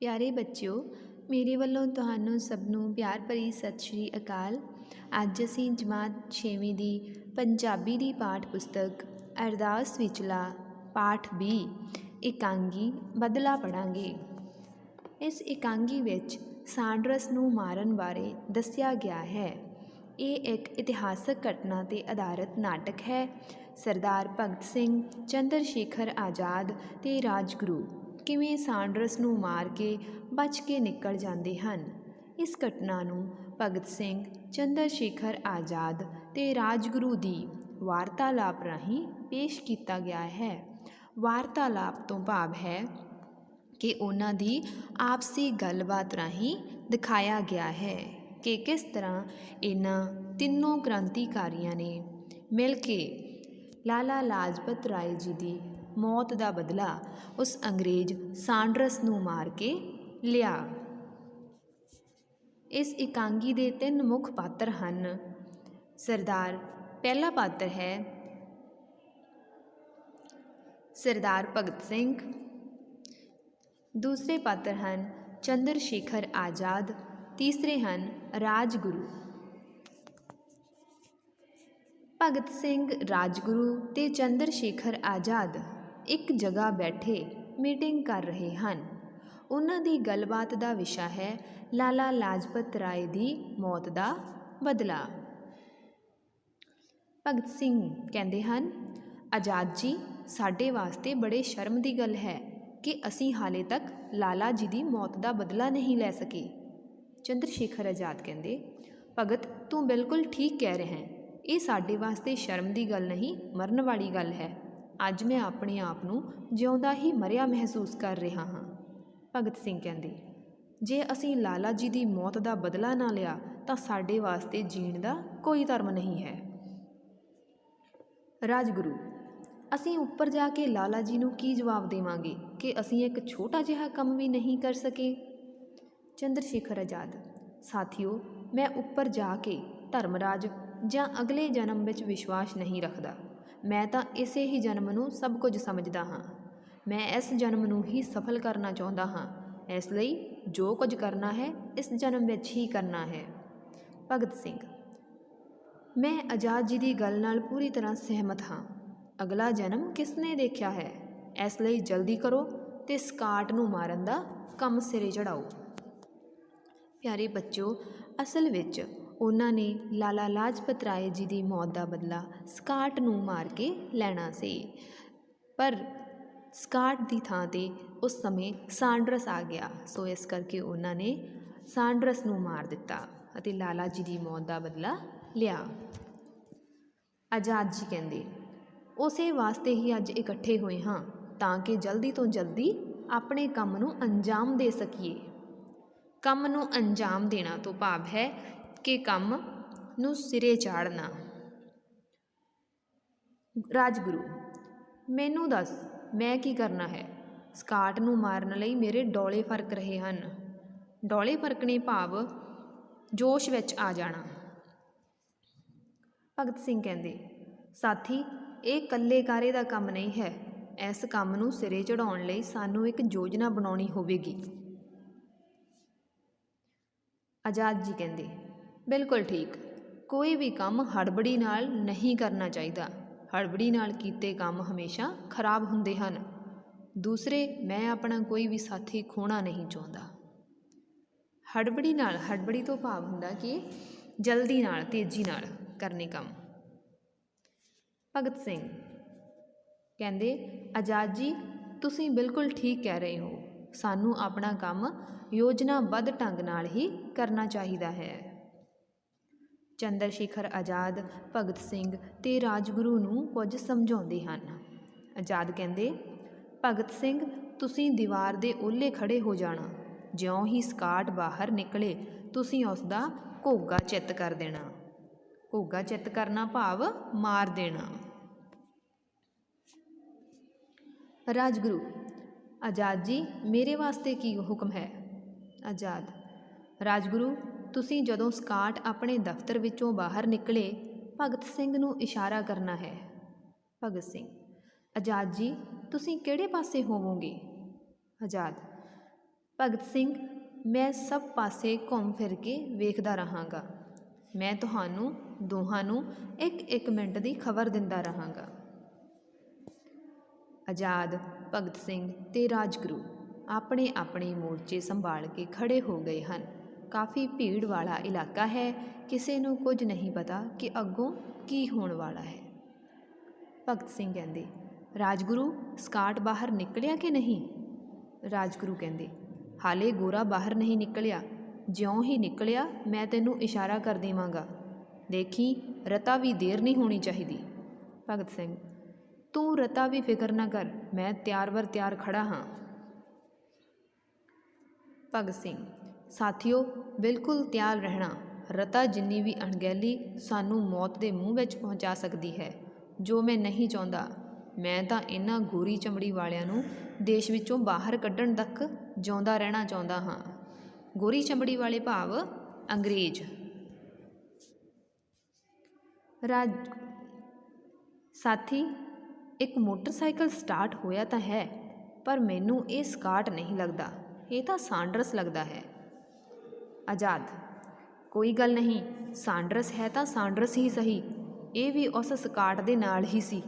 ਪਿਆਰੇ ਬੱਚਿਓ, ਮੇਰੇ ਵੱਲੋਂ ਤੁਹਾਨੂੰ ਸਭ ਨੂੰ ਪਿਆਰ ਭਰੀ ਸਤਿ ਸ਼੍ਰੀ ਅਕਾਲ। ਅੱਜ ਅਸੀਂ ਜਮਾਤ 6ਵੀਂ ਦੀ ਪੰਜਾਬੀ ਦੀ ਪਾਠ ਪੁਸਤਕ ਅਰਦਾਸ ਵਿਚਲਾ ਪਾਠ 20 ਇਕਾਂਗੀ, ਬਦਲਾ ਪੜਾਂਗੇ ਇਸ ਇਕਾਂਗੀ ਵਿੱਚ ਸਾਂਡਰਸ ਨੂੰ ਮਾਰਨ ਬਾਰੇ ਦੱਸਿਆ ਗਿਆ ਹੈ। ਇਹ ਇੱਕ ਇਤਿਹਾਸਕ ਘਟਨਾ ਤੇ ਆਧਾਰਿਤ ਨਾਟਕ ਹੈ। ਸਰਦਾਰ ਭਗਤ ਸਿੰਘ, ਚੰਦਰ ਸ਼ੇਖਰ ਆਜ਼ਾਦ ਤੇ ਰਾਜਗੁਰੂ। ਕਿਵੇਂ ਸਾਂਡਰਸ ਨੂੰ ਮਾਰ ਕੇ ਬਚ ਕੇ ਨਿਕਲ ਜਾਂਦੇ ਹਨ। ਇਸ ਘਟਨਾ ਨੂੰ ਭਗਤ ਸਿੰਘ, ਚੰਦਰ ਸ਼ੇਖਰ ਆਜ਼ਾਦ ਤੇ ਰਾਜਗੁਰੂ ਦੀ ਵਾਰਤਾਲਾਪ ਰਾਹੀਂ ਪੇਸ਼ ਕੀਤਾ ਗਿਆ ਹੈ। ਵਾਰਤਾਲਾਪ ਤੋਂ ਭਾਵ ਹੈ ਕਿ ਉਹਨਾਂ ਦੀ ਆਪਸੀ ਗੱਲਬਾਤ ਰਾਹੀਂ ਦਿਖਾਇਆ ਗਿਆ ਹੈ ਕਿ ਕਿਸ ਤਰ੍ਹਾਂ ਇਹਨਾਂ ਤਿੰਨੋਂ ਕ੍ਰਾਂਤੀਕਾਰੀਆਂ ਨੇ ਮਿਲ ਕੇ ਲਾਲਾ ਲਾਜਪਤ ਰਾਏ ਜੀ ਦੀ ਮੌਤ ਦਾ ਬਦਲਾ ਉਸ ਅੰਗਰੇਜ਼ ਸਾਂਡਰਸ ਨੂੰ ਮਾਰ ਕੇ ਲਿਆ। ਇਸ ਇਕਾਂਗੀ ਦੇ ਤਿੰਨ ਮੁੱਖ ਪਾਤਰ ਹਨ। ਸਰਦਾਰ, ਪਹਿਲਾ ਪਾਤਰ ਹੈ ਸਰਦਾਰ ਭਗਤ ਸਿੰਘ। ਦੂਸਰੇ ਪਾਤਰ ਹਨ ਚੰਦਰ ਸ਼ੇਖਰ ਆਜ਼ਾਦ। ਤੀਸਰੇ ਹਨ ਰਾਜਗੁਰੂ। ਭਗਤ ਸਿੰਘ, ਰਾਜਗੁਰੂ ਤੇ ਚੰਦਰ ਸ਼ੇਖਰ ਆਜ਼ਾਦ। ਇੱਕ ਜਗ੍ਹਾ ਬੈਠੇ ਮੀਟਿੰਗ ਕਰ ਰਹੇ ਹਨ। ਉਹਨਾਂ ਦੀ ਗੱਲਬਾਤ ਦਾ ਵਿਸ਼ਾ ਹੈ ਲਾਲਾ ਲਾਜਪਤ ਰਾਏ ਦੀ ਮੌਤ ਦਾ ਬਦਲਾ। ਭਗਤ ਸਿੰਘ ਕਹਿੰਦੇ ਹਨ, ਆਜ਼ਾਦ ਜੀ, ਸਾਡੇ ਵਾਸਤੇ ਬੜੇ ਸ਼ਰਮ ਦੀ ਗੱਲ ਹੈ ਕਿ ਅਸੀਂ ਹਾਲੇ ਤੱਕ ਲਾਲਾ ਜੀ ਦੀ ਮੌਤ ਦਾ ਬਦਲਾ ਨਹੀਂ ਲੈ ਸਕੇ। ਚੰਦਰ ਸ਼ੇਖਰ ਆਜ਼ਾਦ ਕਹਿੰਦੇ, ਭਗਤ, ਤੂੰ ਬਿਲਕੁਲ ਠੀਕ ਕਹਿ ਰਿਹਾ ਹੈ। ਇਹ ਸਾਡੇ ਵਾਸਤੇ ਸ਼ਰਮ ਦੀ ਗੱਲ ਨਹੀਂ, ਮਰਨ ਵਾਲੀ ਗੱਲ ਹੈ। ਅੱਜ ਮੈਂ ਆਪਣੇ ਆਪ ਨੂੰ ਜਿਉਂਦਾ ਹੀ ਮਰਿਆ ਮਹਿਸੂਸ ਕਰ ਰਿਹਾ ਹਾਂ। ਭਗਤ ਸਿੰਘ ਕਹਿੰਦੇ, ਜੇ ਅਸੀਂ ਲਾਲਾ ਜੀ ਦੀ ਮੌਤ ਦਾ ਬਦਲਾ ਨਾ ਲਿਆ, ਤਾਂ ਸਾਡੇ ਵਾਸਤੇ ਜੀਣ ਦਾ ਕੋਈ ਧਰਮ ਨਹੀਂ ਹੈ। ਰਾਜਗੁਰੂ, ਅਸੀਂ ਉੱਪਰ ਜਾ ਕੇ ਲਾਲਾ ਜੀ ਨੂੰ ਕੀ ਜਵਾਬ ਦੇਵਾਂਗੇ ਕਿ ਅਸੀਂ ਇੱਕ ਛੋਟਾ ਜਿਹਾ ਕੰਮ ਵੀ ਨਹੀਂ ਕਰ ਸਕੇ? ਚੰਦਰ ਸ਼ੇਖਰ ਆਜ਼ਾਦ, ਸਾਥੀਓ, ਮੈਂ ਉੱਪਰ ਜਾ ਕੇ ਧਰਮਰਾਜ ਜਾਂ ਅਗਲੇ ਜਨਮ ਵਿੱਚ ਵਿਸ਼ਵਾਸ ਨਹੀਂ ਰੱਖਦਾ। ਮੈਂ ਤਾਂ ਇਸੇ ਹੀ ਜਨਮ ਨੂੰ ਸਭ ਕੁਝ ਸਮਝਦਾ ਹਾਂ। ਮੈਂ ਇਸ ਜਨਮ ਨੂੰ ਹੀ ਸਫਲ ਕਰਨਾ ਚਾਹੁੰਦਾ ਹਾਂ। ਇਸ ਲਈ ਜੋ ਕੁਝ ਕਰਨਾ ਹੈ, ਇਸ ਜਨਮ ਵਿੱਚ ਹੀ ਕਰਨਾ ਹੈ। ਭਗਤ ਸਿੰਘ, ਮੈਂ ਆਜ਼ਾਦ ਜੀ ਦੀ ਗੱਲ ਨਾਲ ਪੂਰੀ ਤਰ੍ਹਾਂ ਸਹਿਮਤ ਹਾਂ। ਅਗਲਾ ਜਨਮ ਕਿਸ ਨੇ ਦੇਖਿਆ ਹੈ? ਇਸ ਲਈ ਜਲਦੀ ਕਰੋ ਤੇ ਸਕਾਟ ਨੂੰ ਮਾਰਨ ਦਾ ਕੰਮ ਸਿਰੇ ਚੜਾਓ। ਪਿਆਰੇ ਬੱਚੋ ਅਸਲ ਵਿੱਚ ਉਹਨਾਂ ਨੇ ਲਾਲਾ ਲਾਜਪਤ ਰਾਏ ਜੀ ਦੀ ਮੌਤ ਦਾ ਬਦਲਾ ਸਕਾਟ ਨੂੰ ਮਾਰ ਕੇ ਲੈਣਾ ਸੀ। ਪਰ ਸਕਾਟ ਦੀ ਥਾਂ ਤੇ ਉਸ ਸਮੇਂ ਸਾਂਡਰਸ ਆ ਗਿਆ, ਸੋ ਇਸ ਕਰਕੇ ਉਹਨਾਂ ਨੇ ਸਾਂਡਰਸ ਨੂੰ ਮਾਰ ਦਿੱਤਾ ਅਤੇ ਲਾਲਾ ਜੀ ਦੀ ਮੌਤ ਦਾ ਬਦਲਾ ਲਿਆ। ਆਜ਼ਾਦ ਜੀ ਕਹਿੰਦੇ, ਉਸੇ ਵਾਸਤੇ ਹੀ ਅੱਜ ਇਕੱਠੇ ਹੋਏ ਹਾਂ, ਤਾਂ ਕਿ ਜਲਦੀ ਤੋਂ ਜਲਦੀ ਆਪਣੇ ਕੰਮ ਨੂੰ ਅੰਜਾਮ ਦੇ ਸਕੀਏ। ਕੰਮ ਨੂੰ ਅੰਜਾਮ ਦੇਣਾ ਤੋਂ ਭਾਵ ਹੈ ਕਿ ਕੰਮ ਨੂੰ ਸਿਰੇ ਚਾੜਨਾ। ਰਾਜਗੁਰੂ, ਮੈਨੂੰ ਦੱਸ, ਮੈਂ ਕੀ ਕਰਨਾ ਹੈ? ਸਕਾਟ ਨੂੰ ਮਾਰਨ ਲਈ ਮੇਰੇ ਡੋਲੇ ਫ਼ਰਕ ਰਹੇ ਹਨ। ਡੋਲੇ ਫਰਕਣੇ ਭਾਵ ਜੋਸ਼ ਵਿੱਚ ਆ ਜਾਣਾ। ਭਗਤ ਸਿੰਘ ਕਹਿੰਦੇ, ਸਾਥੀ, ਇਹ ਇਕੱਲੇ ਕਾਰੇ ਦਾ ਕੰਮ ਨਹੀਂ ਹੈ। ਇਸ ਕੰਮ ਨੂੰ ਸਿਰੇ ਚੜਾਉਣ ਲਈ ਸਾਨੂੰ ਇੱਕ ਯੋਜਨਾ ਬਣਾਉਣੀ ਹੋਵੇਗੀ। ਆਜ਼ਾਦ ਜੀ ਕਹਿੰਦੇ ਬਿਲਕੁਲ ਠੀਕ। ਕੋਈ ਵੀ ਕੰਮ ਹੜਬੜੀ ਨਾਲ ਨਹੀਂ ਕਰਨਾ ਚਾਹੀਦਾ। ਹੜਬੜੀ ਨਾਲ ਕੀਤੇ ਕੰਮ ਹਮੇਸ਼ਾ ਖਰਾਬ ਹੁੰਦੇ ਹਨ। ਦੂਸਰੇ, ਮੈਂ ਆਪਣਾ ਕੋਈ ਵੀ ਸਾਥੀ ਖੋਣਾ ਨਹੀਂ ਚਾਹੁੰਦਾ। ਹੜਬੜੀ ਨਾਲ, ਹੜਬੜੀ ਤੋਂ ਭਾਵ ਹੁੰਦਾ ਕਿ ਜਲਦੀ ਨਾਲ, ਤੇਜ਼ੀ ਨਾਲ ਕਰਨੇ ਕੰਮ। ਭਗਤ ਸਿੰਘ ਕਹਿੰਦੇ, ਆਜ਼ਾਦ ਜੀ, ਤੁਸੀਂ ਬਿਲਕੁਲ ਠੀਕ ਕਹਿ ਰਹੇ ਹੋ। ਸਾਨੂੰ ਆਪਣਾ ਕੰਮ ਯੋਜਨਾਬੱਧ ਢੰਗ ਨਾਲ ਹੀ ਕਰਨਾ ਚਾਹੀਦਾ ਹੈ। ਚੰਦਰ ਸ਼ੇਖਰ ਆਜ਼ਾਦ, ਭਗਤ ਸਿੰਘ ਅਤੇ ਰਾਜਗੁਰੂ ਨੂੰ ਕੁਝ ਸਮਝਾਉਂਦੇ ਹਨ। ਆਜ਼ਾਦ ਕਹਿੰਦੇ, ਭਗਤ ਸਿੰਘ, ਤੁਸੀਂ ਦੀਵਾਰ ਦੇ ਓਹਲੇ ਖੜੇ ਹੋ ਜਾਣਾ। ਜਿਉਂ ਹੀ ਸਕਾਟ ਬਾਹਰ ਨਿਕਲੇ, ਤੁਸੀਂ ਉਸ ਦਾ ਘੋਗਾ ਚਿੱਤ ਕਰ ਦੇਣਾ। ਘੋਗਾ ਚਿੱਤ ਕਰਨਾ ਭਾਵ ਮਾਰ ਦੇਣਾ। ਰਾਜਗੁਰੂ, ਆਜ਼ਾਦ ਜੀ, ਮੇਰੇ ਵਾਸਤੇ ਕੀ ਹੁਕਮ ਹੈ? ਆਜ਼ਾਦ, ਰਾਜਗੁਰੂ ਤੁਸੀਂ ਜਦੋਂ ਸਕਾਟ ਆਪਣੇ ਦਫ਼ਤਰ ਵਿੱਚੋਂ ਬਾਹਰ ਨਿਕਲੇ, ਭਗਤ ਸਿੰਘ ਨੂੰ ਇਸ਼ਾਰਾ ਕਰਨਾ ਹੈ। ਭਗਤ ਸਿੰਘ ਆਜ਼ਾਦ ਜੀ, ਤੁਸੀਂ ਕਿਹੜੇ ਪਾਸੇ ਹੋਵੋਗੇ? ਆਜ਼ਾਦ ਭਗਤ ਸਿੰਘ, ਮੈਂ ਸਭ ਪਾਸੇ ਘੁੰਮ ਫਿਰ ਕੇ ਵੇਖਦਾ ਰਹਾਂਗਾ। ਮੈਂ ਤੁਹਾਨੂੰ, ਦੋਹਾਂ ਨੂੰ ਇੱਕ ਇੱਕ ਮਿੰਟ ਦੀ ਖਬਰ ਦਿੰਦਾ ਰਹਾਂਗਾ। ਆਜ਼ਾਦ ਭਗਤ ਸਿੰਘ ਤੇ ਰਾਜਗੁਰੂ ਆਪਣੇ ਆਪਣੇ ਮੋਰਚੇ ਸੰਭਾਲ ਕੇ ਖੜੇ ਹੋ ਗਏ ਹਨ। ਕਾਫੀ ਭੀੜ ਵਾਲਾ ਇਲਾਕਾ ਹੈ। ਕਿਸੇ ਨੂੰ ਕੁਝ ਨਹੀਂ ਪਤਾ ਕਿ ਅੱਗੋਂ ਕੀ ਹੋਣ ਵਾਲਾ ਹੈ। ਭਗਤ ਸਿੰਘ ਕਹਿੰਦੇ, ਰਾਜਗੁਰੂ, ਸਕਾਟ ਬਾਹਰ ਨਿਕਲਿਆ ਕਿ ਨਹੀਂ? ਰਾਜਗੁਰੂ ਕਹਿੰਦੇ, ਹਾਲੇ ਗੋਰਾ ਬਾਹਰ ਨਹੀਂ ਨਿਕਲਿਆ। ਜਿਉਂ ਹੀ ਨਿਕਲਿਆ, ਮੈਂ ਤੈਨੂੰ ਇਸ਼ਾਰਾ ਕਰ ਦੇਵਾਂਗਾ। ਦੇਖੀ, ਰਤਾ ਵੀ ਦੇਰ ਨਹੀਂ ਹੋਣੀ ਚਾਹੀਦੀ। ਭਗਤ ਸਿੰਘ, ਤੂੰ ਰਤਾ ਵੀ ਫਿਕਰ ਨਾ ਕਰ, ਮੈਂ ਤਿਆਰ ਵਰ ਤਿਆਰ ਖੜਾ ਹਾਂ। ਭਗਤ ਸਿੰਘ ਸਾਥੀਓ, ਬਿਲਕੁਲ ਤਿਆਰ ਰਹਿਣਾ, ਰਤਾ ਜਿੰਨੀ ਵੀ ਅਣਗਹਿਲੀ ਸਾਨੂੰ ਮੌਤ ਦੇ ਮੂੰਹ ਵਿੱਚ ਪਹੁੰਚਾ ਸਕਦੀ ਹੈ, ਜੋ ਮੈਂ ਨਹੀਂ ਚਾਹੁੰਦਾ। ਮੈਂ ਤਾਂ ਇਹਨਾਂ ਗੋਰੀ ਚਮੜੀ ਵਾਲਿਆਂ ਨੂੰ ਦੇਸ਼ ਵਿੱਚੋਂ ਬਾਹਰ ਕੱਢਣ ਤੱਕ ਜਿਉਂਦਾ ਰਹਿਣਾ ਚਾਹੁੰਦਾ ਹਾਂ। ਗੋਰੀ ਚਮੜੀ ਵਾਲੇ ਭਾਵ, ਅੰਗਰੇਜ਼। ਰਾਜ, ਸਾਥੀ, ਇੱਕ ਮੋਟਰਸਾਈਕਲ ਸਟਾਰਟ ਹੋਇਆ ਤਾਂ ਹੈ, ਪਰ ਮੈਨੂੰ ਇਹ ਸਕਾਟ ਨਹੀਂ ਲੱਗਦਾ। ਇਹ ਤਾਂ ਸਾਂਡਰਸ ਲੱਗਦਾ ਹੈ। ਆਜ਼ਾਦ। ਕੋਈ ਗੱਲ ਨਹੀਂ, ਸਾਂਡਰਸ ਹੈ ਤਾਂ ਸਾਂਡਰਸ ਹੀ ਸਹੀ, ਇਹ ਵੀ ਉਸ ਸਕਾਟ ਦੇ ਨਾਲ ਹੀ ਸੀ।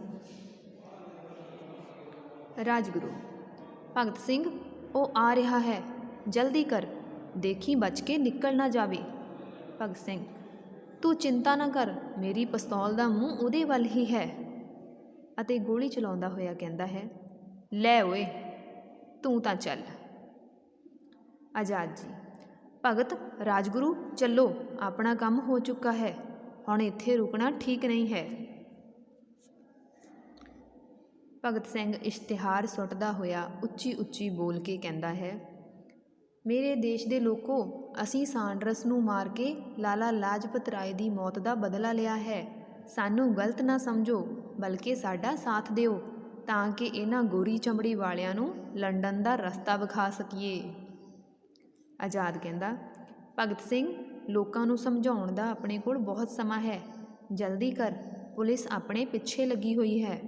ਰਾਜਗੁਰੂ, ਭਗਤ ਸਿੰਘ, ਉਹ ਆ ਰਿਹਾ ਹੈ, ਜਲਦੀ ਕਰ, ਦੇਖੀ ਬਚ ਕੇ ਨਿਕਲ ਨਾ ਜਾਵੇ। ਭਗਤ ਸਿੰਘ, ਤੂੰ ਚਿੰਤਾ ਨਾ ਕਰ, ਮੇਰੀ ਪਿਸਤੌਲ ਦਾ ਮੂੰਹ ਉਹਦੇ ਵੱਲ ਹੀ ਹੈ। ਅਤੇ ਗੋਲੀ ਚਲਾਉਂਦਾ ਹੋਇਆ ਕਹਿੰਦਾ ਹੈ, ਲੈ ਓਏ, ਤੂੰ ਤਾਂ ਚੱਲ। ਆਜ਼ਾਦ ਜੀ ਭਗਤ, ਰਾਜਗੁਰੂ, ਚੱਲੋ, ਆਪਣਾ ਕੰਮ ਹੋ ਚੁੱਕਾ ਹੈ। ਹੁਣ ਇੱਥੇ ਰੁਕਣਾ ਠੀਕ ਨਹੀਂ ਹੈ। ਭਗਤ ਸਿੰਘ ਇਸ਼ਤਿਹਾਰ ਸੁੱਟਦਾ ਹੋਇਆ ਉੱਚੀ ਉੱਚੀ ਬੋਲ ਕੇ ਕਹਿੰਦਾ ਹੈ, ਮੇਰੇ ਦੇਸ਼ ਦੇ ਲੋਕੋ, ਅਸੀਂ ਸਾਂਡਰਸ ਨੂੰ ਮਾਰ ਕੇ ਲਾਲਾ ਲਾਜਪਤ ਰਾਏ ਦੀ ਮੌਤ ਦਾ ਬਦਲਾ ਲਿਆ ਹੈ। ਸਾਨੂੰ ਗਲਤ ਨਾ ਸਮਝੋ, ਬਲਕਿ ਸਾਡਾ ਸਾਥ ਦਿਓ, ਤਾਂ ਕਿ ਇਹਨਾਂ ਗੋਰੀ ਚਮੜੀ ਵਾਲਿਆਂ ਨੂੰ ਲੰਡਨ ਦਾ ਰਸਤਾ ਵਿਖਾ ਸਕੀਏ। ਆਜ਼ਾਦ ਕਹਿੰਦਾ, ਭਗਤ ਸਿੰਘ, ਲੋਕਾਂ ਨੂੰ ਸਮਝਾਉਣ ਦਾ ਆਪਣੇ ਕੋਲ ਬਹੁਤ ਸਮਾਂ ਹੈ। ਜਲਦੀ ਕਰ, ਪੁਲਿਸ ਆਪਣੇ ਪਿੱਛੇ ਲੱਗੀ ਹੋਈ ਹੈ।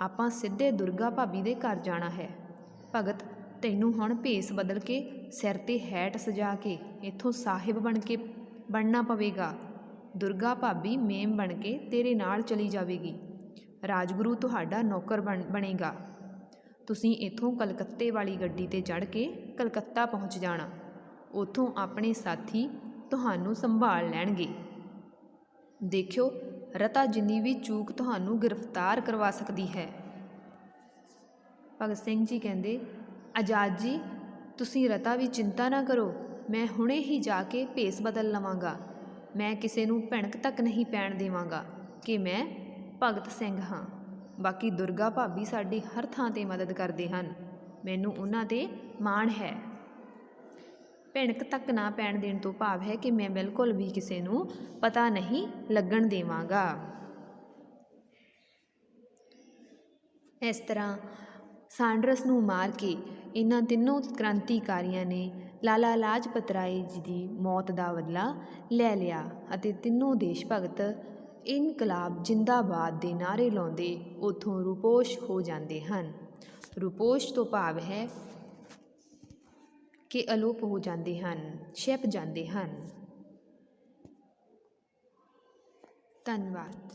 ਆਪਾਂ ਸਿੱਧੇ ਦੁਰਗਾ ਭਾਬੀ ਦੇ ਘਰ ਜਾਣਾ ਹੈ। ਭਗਤ, ਤੈਨੂੰ ਹੁਣ ਭੇਸ ਬਦਲ ਕੇ, ਸਿਰ ਤੇ ਹੈਟ ਸਜਾ ਕੇ, ਇੱਥੋਂ ਸਾਹਿਬ ਬਣ ਕੇ, ਬਣਨਾ ਪਵੇਗਾ। ਦੁਰਗਾ ਭਾਬੀ ਮੇਮ ਬਣ ਕੇ ਤੇਰੇ ਨਾਲ ਚਲੀ ਜਾਵੇਗੀ। ਰਾਜਗੁਰੂ ਤੁਹਾਡਾ ਨੌਕਰ ਬਣ, ਬਣੇਗਾ। ਤੁਸੀਂ ਇੱਥੋਂ ਕਲਕੱਤੇ ਵਾਲੀ ਗੱਡੀ ਤੇ ਚੜ੍ਹ ਕੇ ਕਲਕੱਤਾ ਪਹੁੰਚ ਜਾਣਾ। ਉੱਥੋਂ ਆਪਣੇ ਸਾਥੀ ਤੁਹਾਨੂੰ ਸੰਭਾਲ ਲੈਣਗੇ। ਦੇਖਿਓ, ਰਤਾ ਜਿੰਨੀ ਵੀ ਚੂਕ ਤੁਹਾਨੂੰ ਗ੍ਰਿਫਤਾਰ ਕਰਵਾ ਸਕਦੀ ਹੈ। ਭਗਤ ਸਿੰਘ ਜੀ ਕਹਿੰਦੇ, ਆਜ਼ਾਦ ਜੀ, ਤੁਸੀਂ ਰਤਾ ਵੀ ਚਿੰਤਾ ਨਾ ਕਰੋ। ਮੈਂ ਹੁਣੇ ਹੀ ਜਾ ਕੇ ਭੇਸ ਬਦਲ ਲਵਾਂਗਾ। ਮੈਂ ਕਿਸੇ ਨੂੰ ਭਿਣਕ ਤੱਕ ਨਹੀਂ ਪੈਣ ਦੇਵਾਂਗਾ ਕਿ ਮੈਂ ਭਗਤ ਸਿੰਘ ਹਾਂ। ਬਾਕੀ ਦੁਰਗਾ ਭਾਬੀ ਸਾਡੀ ਹਰ ਥਾਂ ਤੇ ਮਦਦ ਕਰਦੇ ਹਨ। ਮੈਨੂੰ ਉਹਨਾਂ ਤੇ ਮਾਣ ਹੈ। ਭਿਣਕ ਤੱਕ ਨਾ ਪੈਣ ਦੇਣ ਤੋਂ ਭਾਵ ਹੈ ਕਿ ਮੈਂ ਬਿਲਕੁਲ ਵੀ ਕਿਸੇ ਨੂੰ ਪਤਾ ਨਹੀਂ ਲੱਗਣ ਦੇਵਾਂਗਾ। ਇਸ ਤਰ੍ਹਾਂ ਸਾਂਡਰਸ ਨੂੰ ਮਾਰ ਕੇ ਇਹਨਾਂ ਤਿੰਨੋਂ ਕ੍ਰਾਂਤੀਕਾਰੀਆਂ ਨੇ ਲਾਲਾ ਲਾਜਪਤ ਰਾਏ ਜੀ ਦੀ ਮੌਤ ਦਾ ਬਦਲਾ ਲੈ ਲਿਆ ਅਤੇ ਤਿੰਨੋਂ ਦੇਸ਼ ਭਗਤ ਇਨਕਲਾਬ ਜਿੰਦਾਬਾਦ ਦੇ ਨਾਰੇ ਲਾਉਂਦੇ ਉਥੋਂ ਰੂਪੋਸ਼ ਹੋ ਜਾਂਦੇ ਹਨ। ਰੂਪੋਸ਼ ਤੋਂ ਭਾਵ ਹੈ ਕਿ ਅਲੋਪ ਹੋ ਜਾਂਦੇ ਹਨ ਛਿਪ ਜਾਂਦੇ ਹਨ। ਧੰਨਵਾਦ।